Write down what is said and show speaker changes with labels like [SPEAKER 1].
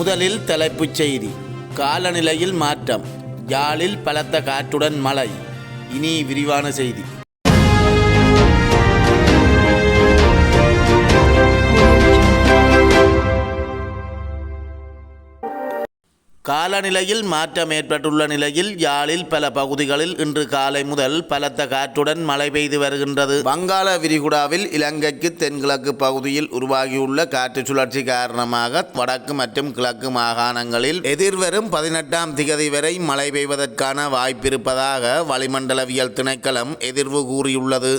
[SPEAKER 1] முதலில் தலைப்புச் செய்தி. காலநிலையில் மாற்றம். யாழில் பலத்த காற்றுடன் மழை. இனி விரிவான செய்தி. காலநிலையில் மாற்றம் ஏற்பட்டுள்ள நிலையில் யாழில் பல பகுதிகளில் இன்று காலை முதல் பலத்த காற்றுடன் மழை பெய்து வருகின்றது. வங்காள விரிகுடாவில் இலங்கைக்கு தென்கிழக்கு பகுதியில் உருவாகியுள்ள காற்று சுழற்சி காரணமாக வடக்கு மற்றும் கிழக்கு மாகாணங்களில் எதிர்வரும் பதினெட்டாம் திகதி வரை மழை பெய்வதற்கான வாய்ப்பிருப்பதாக வளிமண்டலவியல் திணைக்களம் எதிர்வு கூறியுள்ளது.